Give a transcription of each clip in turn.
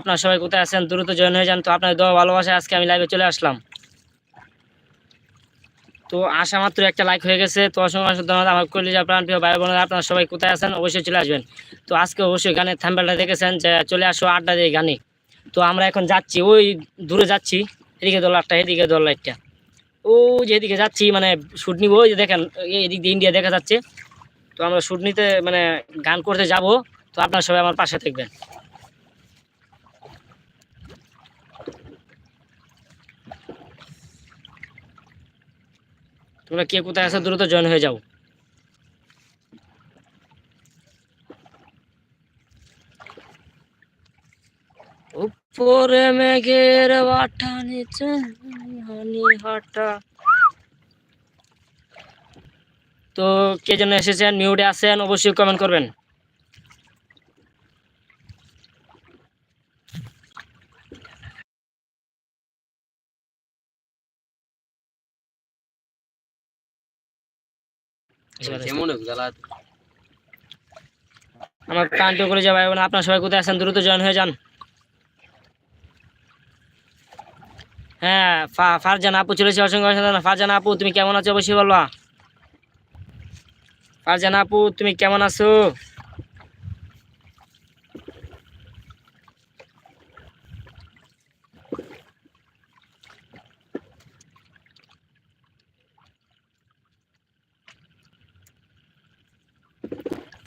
আপনারা সবাই কোথায় আছেন? দ্রুত জয়েন হয়ে যান। তো আপনার দোয়া ভালোবাসায় আজকে আমি লাইভে চলে আসলাম। তো আসা মাত্র একটা লাইক হয়ে গেছে। তো অসংখ্য অসংখ্য ধন্যবাদ আমার কলিজা, প্রাণ প্রিয় ভাই বোনেরা, আপনারা সবাই কোথায় আছেন? অবশ্যই চলে আসবেন। তো আজকে অবশ্যই গানের থাম্বেলটা দেখেছেন যে চলে আসো আড্ডা দিয়ে গানে। তো আমরা এখন যাচ্ছি, ওই দূরে যাচ্ছি, এদিকে দল লাইটটা এদিকে দল লাইটটা ও যে এদিকে যাচ্ছি মানে শ্যুট নিব, ওই যে দেখেন এদিক দিয়ে ইন্ডিয়া দেখা যাচ্ছে। তো আমরা শ্যুট নিতে মানে গান করতে যাব। তো আপনারা সবাই আমার পাশে থাকবেন। তোমরা কে কোথায় আছো, দ্রুত জয়েন হয়ে যাও। উপরে মেঘের বাটা নিচে হানি হাটা। তো কে যেন এসেছেন মিউটে আছেন, অবশ্যই কমেন্ট করবেন। আমার প্রান্ত করে যাবে এবং আপনার সবাই কোথায় আছেন? দ্রুত জয়েন হয়ে যান। হ্যাঁ ফারজান আপু চলেছে অসংখ্য অসংখ্য ফারজান আপু তুমি কেমন আছো? অবশ্যই বলবা। ফারজান আপু তুমি কেমন আছো?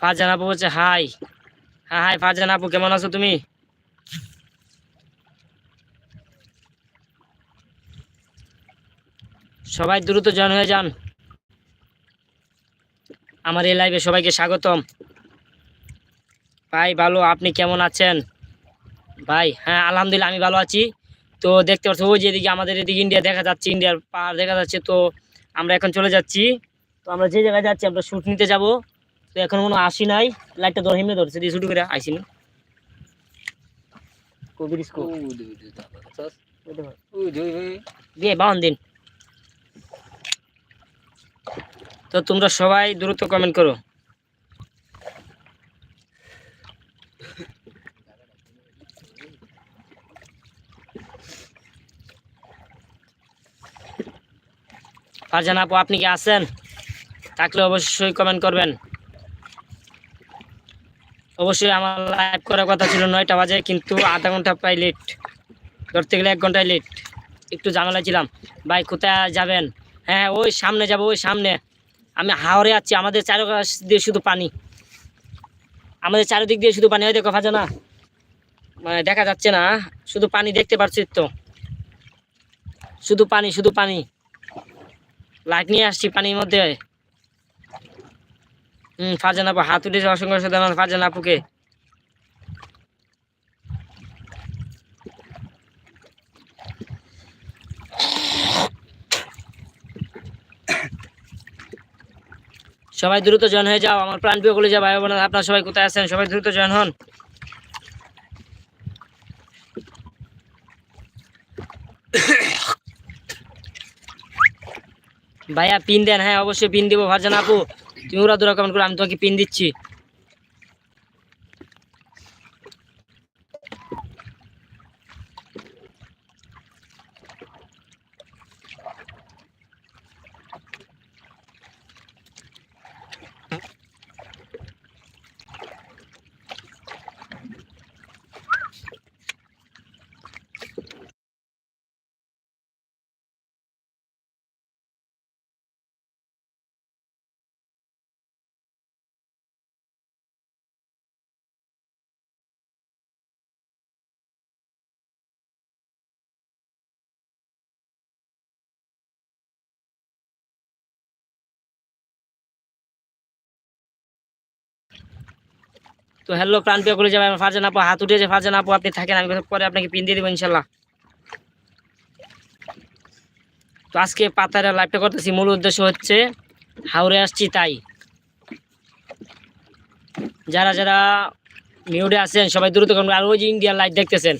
ফারজান আপু বলছে, হাই। হ্যাঁ হাই, ফারজান আপু, কেমন আছো তুমি? সবাই দ্রুত জয়েন হয়ে যান। আমার এই লাইভে সবাইকে স্বাগতম। ভাই, ভালো, আপনি কেমন আছেন? ভাই হ্যাঁ আলহামদুলিল্লাহ, আমি ভালো আছি। তো দেখতে পাচ্ছ, ওই যে এদিকে আমাদের এদিকে ইন্ডিয়া দেখা যাচ্ছে ইন্ডিয়ার পাহাড় দেখা যাচ্ছে। তো আমরা এখন চলে যাচ্ছি। তো আমরা যে জায়গায় যাচ্ছি, আমরা শ্যুট নিতে যাব। তো এখন কোনো আসি নাই লাইটটা ধর হেমনে ধরছে দিয়ে শুরু করে আইসিনি কবির স্কুল। দিয়ে বাউন দিন। তো তোমরা সবাই দ্রুত কমেন্ট করো। ফারজান আপু আপনি কি আছেন? থাকলে অবশ্যই কমেন্ট করবেন। অবশ্যই আমার লাইভ করার কথা ছিল নয়টা বাজে, কিন্তু আধা ঘণ্টা প্রায় লেট ধরতে গেলে এক ঘন্টায় লেট একটু ঝামেলা ছিলাম। ভাই, কোথায় যাবেন? হ্যাঁ ওই সামনে যাব, ওই সামনে। আমি হাওড়ে আছি, আমাদের চারপাশ দিয়ে শুধু পানি। আমাদের চারিদিক দিয়ে শুধু পানি। হয় দেখো ফাজা না। মানে দেখা যাচ্ছে না, শুধু পানি দেখতে পাচ্ছি তো। শুধু পানি শুধু পানি। লাইট নিয়ে আসছি পানির মধ্যে। ফারজান আপু ফারজান আপুকে। সবাই দ্রুত জয়েন হয়ে যাও, আমার প্রাণ প্রিয় কলেজে ভাই বোনেরা, আপনারা সবাই কোথায় আছেন? সবাই দ্রুত জয়েন হন। ভাইয়া, পিন দেন হ্যাঁ অবশ্যই পিন দিব ভারজান আপু। তুমি ওরা দূরা কমেন্ট করো আমি তোমাকে পিন দিচ্ছি। তো হ্যালো, প্রাণ প্রিয় কলেজে ভাই ফারজান আপু, হাত উঠেছে ফারজান আপু, আপনি থাকেন, আমি পরে আপনাকে পিন দিয়ে দেবো, ইনশাল্লাহ। তো আজকে পাতারা লাইভটা করতেছি, মূল উদ্দেশ্য হচ্ছে হাওড়ে আসছি তাই। যারা যারা মিউডে আছেন, সবাই দ্রুত করুন। আর ওই যে ইন্ডিয়ার লাইভ দেখতেছেন,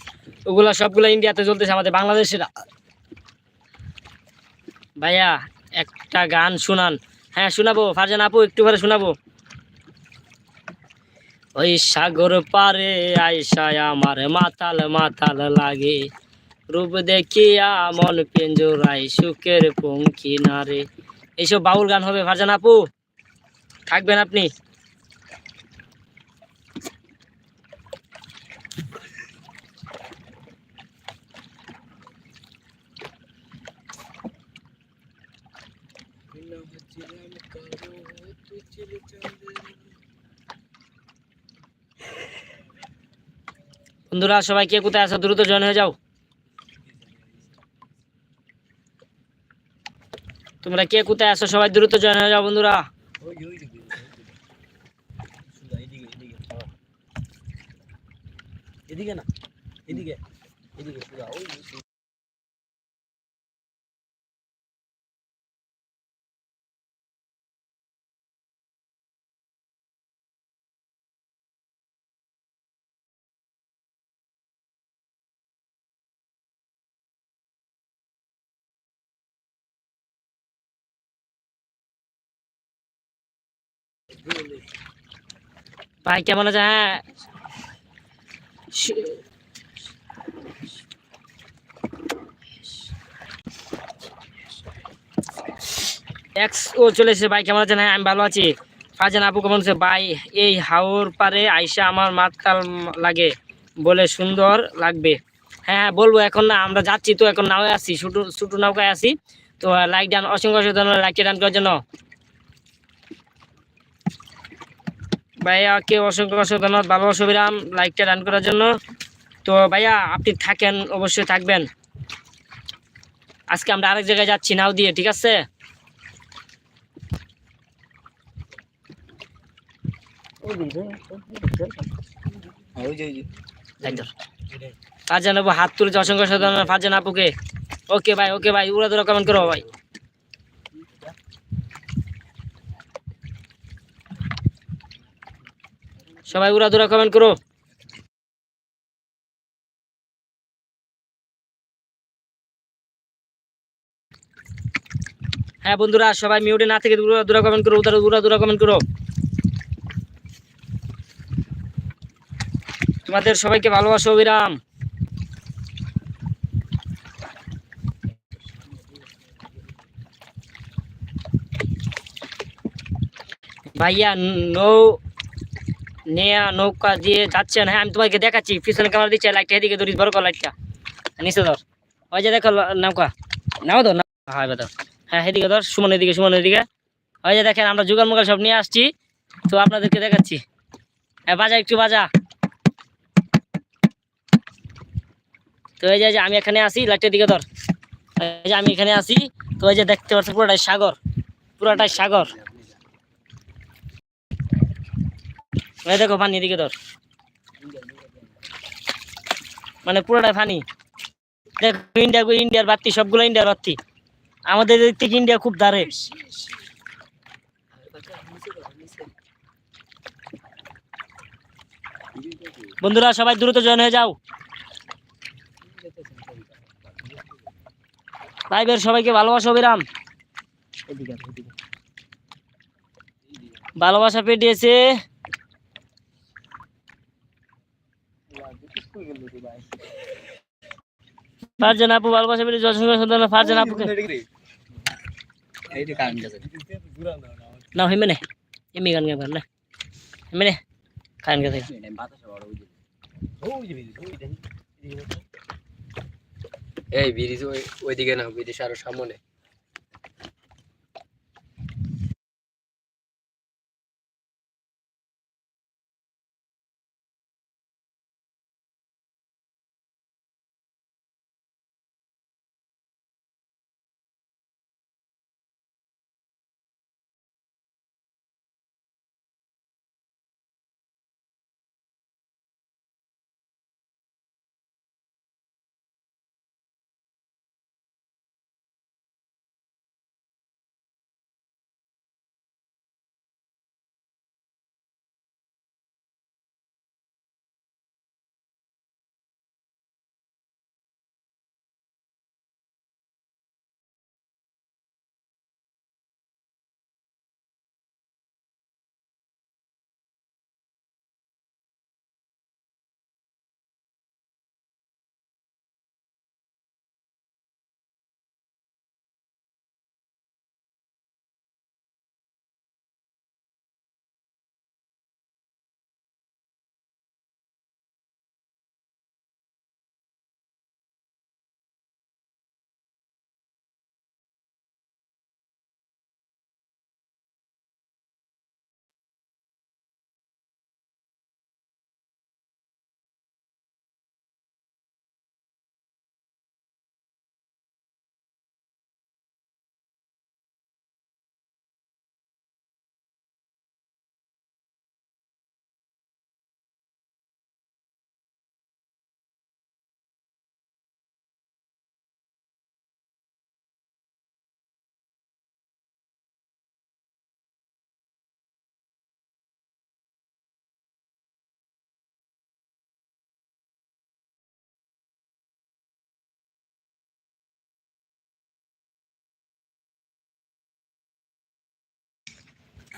ওগুলো সবগুলো ইন্ডিয়াতে চলতেছে আমাদের বাংলাদেশের। ভাইয়া, একটা গান শোনান। হ্যাঁ শোনাবো, ফারজান আপু, একটু করে শোনাবো। ওই সাগর পারে আইসায় আমার মাতাল মাতাল লাগে। রূপ দেখিয়া মন পেঞ্জোরাই সুখের পঙ্খী নারে এইসব বাউল গান হবে ভাজান আপু। থাকবেন আপনি। বন্ধুরা, সবাই কে কোথায় আসো দ্রুত জয়েন হয়ে যাও। তোমরা কে কোথায় আসো সবাই দ্রুত জয়েন হয়ে যাও, বন্ধুরা। এদিকে না, এদিকে এদিকে ভাই, কেমন আছে হ্যাঁ। এক্স ও চলে এসেছে। ভাই, কেমন আছেন? হ্যাঁ আমি ভালো আছি। ফারজান আপু, কেমন আছে ভাই, এই হাওর পারে আইসা আমার মাতাল লাগে। বলে সুন্দর লাগবে। হ্যাঁ হ্যাঁ বলব, এখন না, আমরা যাচ্ছি তো, এখন নাও আসি ছোটো ছোটো নৌকায় আসি। তো লাইক ডান অসংখ্য অসংখ্য লাইকটা ডান করার জন্য। ভাইয়াকে অসংখ্য অসংখ্য ধন্যবাদ। ভালোবাসা বিরাম লাইকটা ডান করার জন্য। তো ভাইয়া, আপনি থাকেন, অবশ্যই থাকবেন। আজকে আমরা আরেক জায়গায় যাচ্ছি, নাও দিয়ে, ঠিক আছে? ফারজান আপু, হাত তুলেছে, অসংখ্য ধন্যবাদ। ফারজান আপুকে। ওকে ভাই ওকে ভাই উড়া দুরা কমেন্ট করো ভাই সবাই উড়া দুরা কমেন্ট করো। হ্যাঁ বন্ধুরা, সবাই মিউটে না থেকে দূরা কমেন্ট করো, উদারা দূরা দূরা কমেন্ট করো। তোমাদের সবাইকে ভালোবাসো, অবিরাম। ভাইয়া, নৌ নেয়া, নৌকা দিয়ে যাচ্ছেন হ্যাঁ আমি তোমাকে দেখাচ্ছি। পিছনে ক্যামেরা দিচ্ছে লাইটটা এদিকে ধরিস, বড় কর লাইটটা নিচে ধর। ওই যে দেখো, নৌকা। নাও ধর না হ্যাঁ ধর। হ্যাঁ এদিকে ধর, সুমন এদিকে সুমন এদিকে। ওই যে দেখেন, আমরা যুগাল মুগাল সব নিয়ে আসছি। তো আপনাদেরকে দেখাচ্ছি। হ্যাঁ বাজা, একটু বাজা। তো এই যে আমি এখানে আসি লাইটের দিকে ধর। এই যে, আমি এখানে আসি। তো এই যে, দেখতে পাচ্ছ, পুরোটাই সাগর। পুরোটাই সাগর। এই দেখো পানি, এদিকে ধর। মানে পুরোটাই পানি। দেখো ইন্ডিয়া, ইন্ডিয়ার বাত্তি সবগুলো ইন্ডিয়ার বাত্তি আমাদের এদিক থেকে ইন্ডিয়া খুব দাঁড়ে বন্ধুরা, সবাই দ্রুত জয়েন হয়ে যাও। লাইভের সবাইকে ভালোবাসা, অবিরাম। ভালোবাসা পেটিয়েছে। ফারজান আপু ভালোবাসা পেলে অসংখ্য সুন্দর ফারজান আপুকে। না হিমে নে। এমনি গান গান না। হিমে নে। গান ওই এই ব্রিজ। ওইদিকে না ব্রিজ আরও সামনে।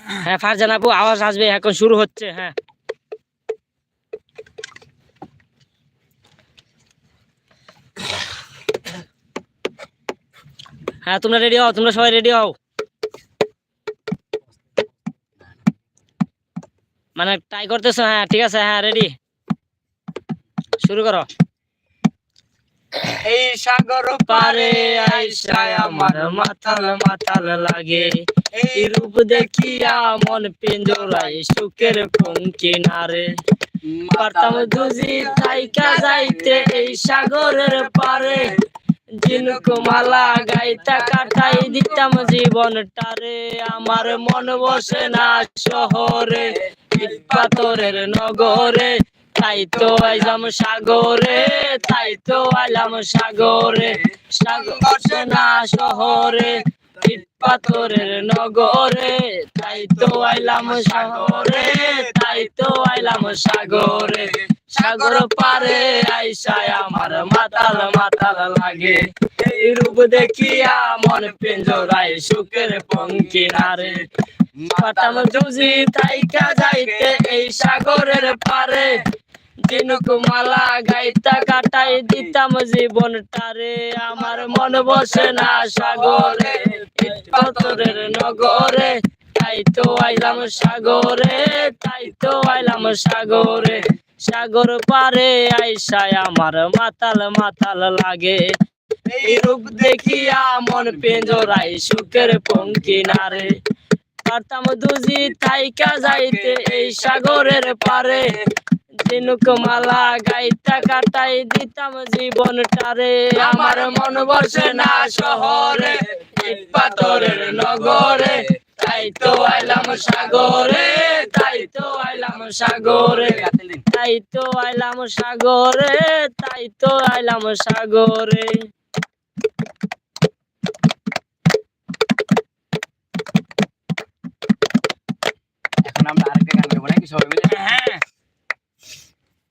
হ্যাঁ ফারজান আপু, আওয়াজ আসবে, এখন শুরু হচ্ছে হ্যাঁ। হ্যাঁ তোমরা রেডি হও, তোমরা সবাই রেডি হও। মানে ট্রাই করতেছো? হ্যাঁ ঠিক আছে হ্যাঁ রেডি শুরু করো। এই সাগর পারে আইসায় আমার মাথাল মাথাল লাগে। এই রূপ দেখিয়া মন পিঞ্জরায় সুখের কিনারে। পারতাম দুজি তাইকা যাইতে এই সাগরের পারে। জিনকুমালা গাইতা কাটাই দিতাম জীবনটারে। আমার মন বসে না শহরে পাথরের নগরে। তাই তো আইলাম সাগরে, তাই তো আইলাম সাগরে, সাগর না শহরে পাথরের নগরে, তাই তো আইলাম সাগরে তাই তো আইলাম সাগরে, সাগর পারে আইসায় আমার মাতাল মাতাল লাগে। এই রূপ দেখিয়া মন পিঞ্জরায় সুখের পঙ্কি পঙ্কিনারে। পাতাম জুজি তাইকা যাইতে এই সাগরের পারে দিনকুমালা গাইতা কাটাই দিতাম জীবনটারে। আমার মন বসে না সাগরে পাথরের নগরে। তাই তো আইলাম সাগরে, তাই তো আইলাম সাগরে। সাগর পারে আইসায় আমার মাতাল মাতাল লাগে। এই রূপ দেখিয়া মন পেঞ্জরাই সুখের পঙ্কি নারে পারতাম দুজি তাইকা যাইতে এই সাগরের পারে। দিনকুমালা গাইতা কাটাই দিতাম জীবনটারে। আমার মন বসে না শহরে ইট পাথরের নগরে। তাই তো আইলাম সাগরে তাই তো আইলাম সাগরে। তাই তো আইলাম সাগরে তাই তো আইলাম সাগরে। এখন আমরা আরেকটা গান গাবো নাকি সবাই মিলে? হ্যাঁ।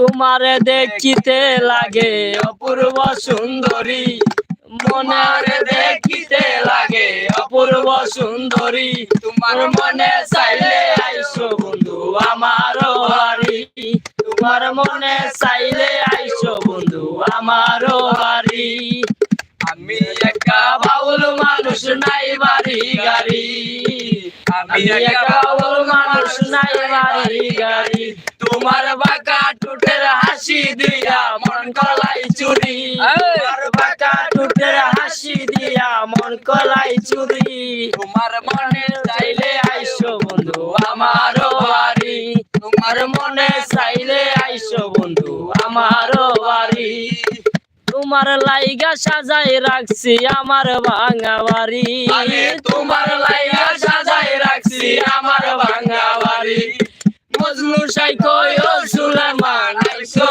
তোমারে দেখিতে লাগে, অপূর্ব সুন্দরী। মনারে দেখিতে লাগে, অপূর্ব সুন্দরী। তোমার মনে চাইলে আইসো বন্ধু আমার বাড়ি। তোমার মনে চাইলে আইসো বন্ধু আমার বাড়ি। আমি একা বাউল মানুষ নাই বাড়ি গাড়ি। আমি একা বাউল মানুষ নাই বাড়ি গাড়ি। তোমার বাঁকা কলাই চুরি। তোমার মনে চাইলে আইসো বন্ধু আমার বাড়ি। তোমার মনে চাইলে আইসো বন্ধু আমার বাড়ি। তোমার লাইগা সাজাই রাখছি আমার ভাঙা বাড়ি। তোমার লাইগা সাজাই রাখছি আমার ভাঙা বাড়ি। মজনু সাই কই সুলেমান আইসো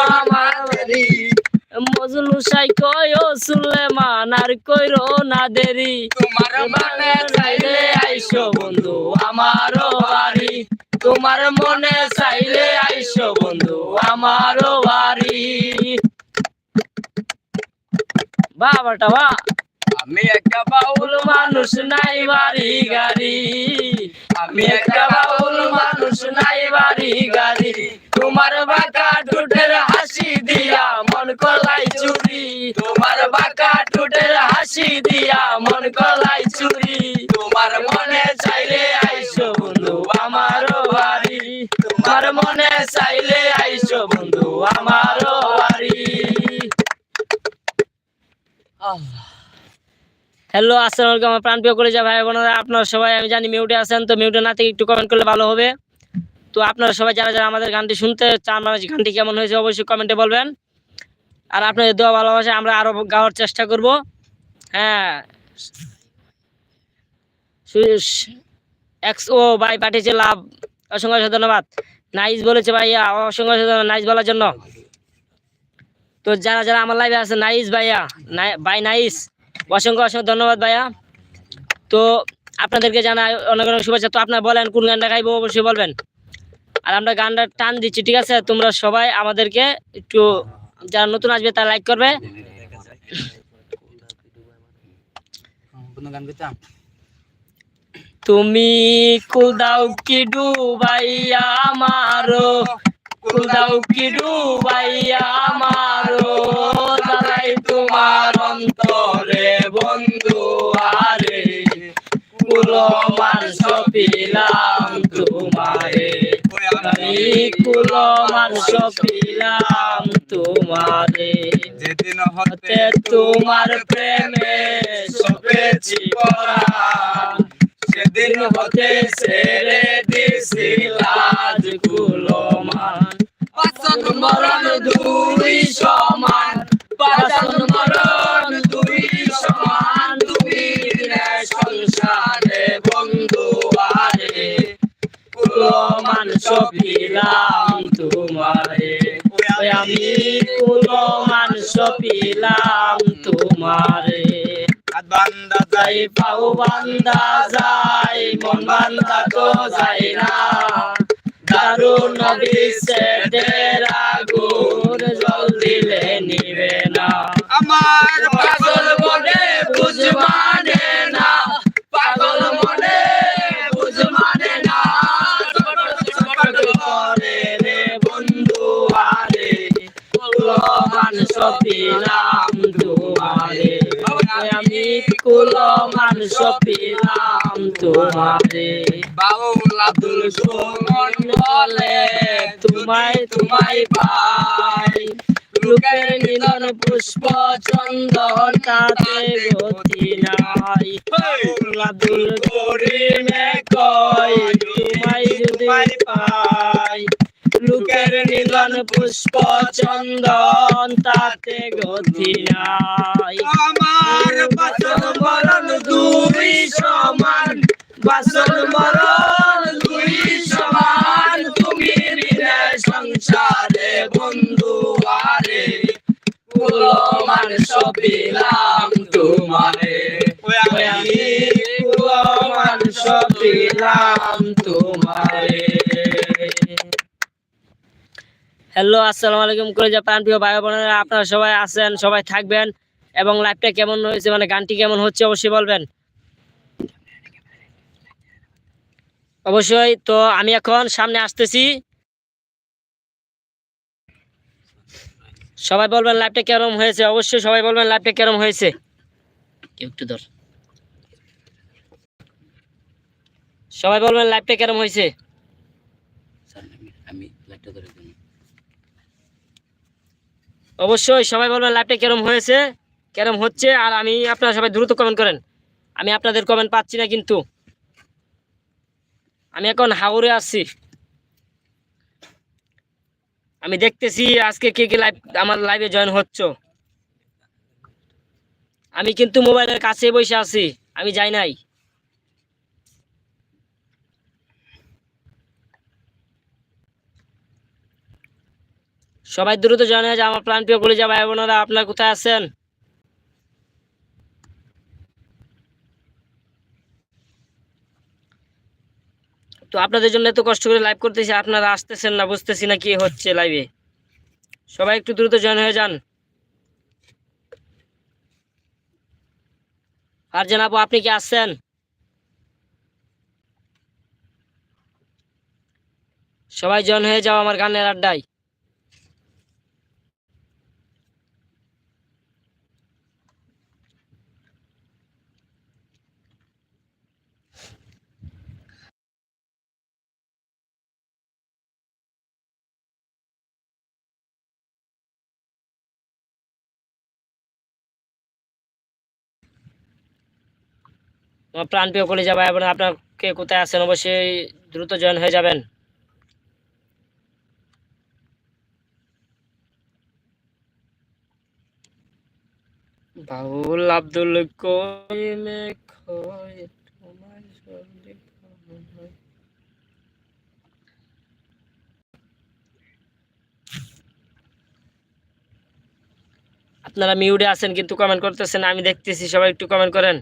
মজনু সাই কয় ও সুলেমান আর কইরো না দেরি? তোমার মনে চাইলে আইসো বন্ধু আমার বাড়ি। তোমার মনে চাইলে আইসো বন্ধু আমার বাড়ি। বাবাটা বা আমি একা বাউল মানুষ, নাই বাড়ি গাড়ি। আমি একটা বাউল মানুষ, নাই বাড়ি গাড়ি। তোমার বাঁকা টুটের হাসি দিয়া মন কলাই চুরি। তোমার বাঁকা টুটের হাসি দিয়া মন কলাই চুরি। তোমার মনে চাইলে আইসো বন্ধু আমার বাড়ি। তোমার মনে চাইলে আইসো বন্ধু আমার বাড়ি। হ্যালো, আসসালামু আলাইকুম, আমার প্রাণপ্রিয় কলেজা ভাই বোনেরা, আপনারা সবাই, আমি জানি মিউটে আছেন, তো মিউটে না থেকে একটু কমেন্ট করলে ভালো হবে। তো আপনারা সবাই যারা যারা আমাদের গানটি শুনতে চান মানে গানটি কেমন হয়েছে অবশ্যই কমেন্টে বলবেন। আর আপনাদের দোয়া ভালোবাসে, আমরা আরও গাওয়ার চেষ্টা করব। হ্যাঁ। এক্স ও বাই পাঠিয়েছে লাভ। অসংখ্য ধন্যবাদ। নাইস বলেছে ভাইয়া, অসংখ্য ধন্যবাদ, নাইস বলার জন্য। তো যারা যারা আমার লাইভে আছে, নাইস ভাইয়া ভাই নাইস। অসংখ্য অসংখ্য ধন্যবাদ ভাইয়া। তো আপনাদেরকে জানাই অনেক অনেক শুভেচ্ছা। তো আপনারা বলেন কোন গানটা গাইবো? অবশ্যই বলবেন। আর আমরা গানটা টান দিচ্ছি ঠিক আছে? তোমরা সবাই আমাদেরকে একটু যারা নতুন আসবে তারা লাইক করবে। তুমি কুদাও কি ডুবাইয়া মারো? কুদাও কি ডুবাইয়া মারো? দাঁড়াই তোমার অন্তরে। কুলো মাংস পিলাম তোমারে। আমি কুলো মাংস পিলাম তোমারে। যেদিন হতে তোমার প্রেমে সপেছি পরাণ সেদিন হতে সেরে দিছি লাজগুলো মান বাসন মরণ দুই সমান। বাসন মরণ দুই সমান। তুমি দিলে সংসারে কুলো মাংস পিলাম তোমারে। ওই আমি কুলো মাংস পিলাম তোমারে। বান্দা যাই পাও বান্দা যাই মন বান্দা তো যাই না। দারুণ বিষেদের আগুন জল দিলে নিবে না। আমার মাংস পিলাম তোমারে। বাউল আব্দুল সুমন বলে তোমায় তোমায় পাই। লোকের নিধন পুষ্প চন্দন তাতে গতি নাই। আব্দুল করিমে নিধন পুষ্প চন্দন তাতে গতি নাই। আমার বাসন মরণ দুই সমান বাসন মরণ দুই সমান। তুমি বিনে সংসারে বন্ধু আরে কুলো মাংস তোমারে। ওই আমি। কুলো মাংস পিলাম তোমারে। হ্যালো আসসালামু আলাইকুম করে যা প্রাণ প্রিয় ভাই বোনেরা আপনারা সবাই আছেন সবাই থাকবেন এবং লাইভটা কেমন হয়েছে মানে গানটি কেমন হচ্ছে অবশ্যই বলবেন। অবশ্যই তো আমি এখন সামনে আসতেছি। সবাই বলবেন লাইভটা কেরম হয়েছে অবশ্যই সবাই বলবেন লাইভটা কেরম হয়েছে। একটু ধর। সবাই বলবেন লাইভটা কেরম হয়েছে। আমি লাইটটা ধরে অবশ্যই সবাই বলবেন লাইভটা কেরম হয়েছে, কেরম হচ্ছে, আর আমি আপনারা সবাই দ্রুত কমেন্ট করেন। আমি আপনাদের কমেন্ট পাচ্ছি না কিন্তু। আমি এখন হাওড়ে আসছি আমি দেখতেছি আজকে কে কে লাইভ আমার লাইভে জয়েন হচ্ছ। আমি কিন্তু মোবাইলের কাছে বসে আছি, আমি যাই নাই। সবাই দ্রুত জয়েন হয়ে যায় আমার প্রাণ প্রিয় কলেজা ভাই বোনেরা, আপনারা কোথায় আছেন? তো আপনাদের জন্য এত কষ্ট করে লাইভ করতেছি, আপনারা আসতেছেন না, বুঝতেছি না কি হচ্ছে লাইভে সবাই একটু দ্রুত জয়েন হয়ে যান। আর জানাব, আপনি কি আসছেন সবাই জয়েন হয়ে যাও আমার গানের আড্ডায়। প্রাণ প্রাণপ্রিয় কলিজা যাবে এবং আপনাকে কোথায় আছেন অবশ্যই দ্রুত জয়েন হয়ে যাবেন। বাউল আব্দুল আপনারা মিউডে আছেন কিন্তু কমেন্ট করতেছেন আমি দেখতেছি সবাই একটু কমেন্ট করেন।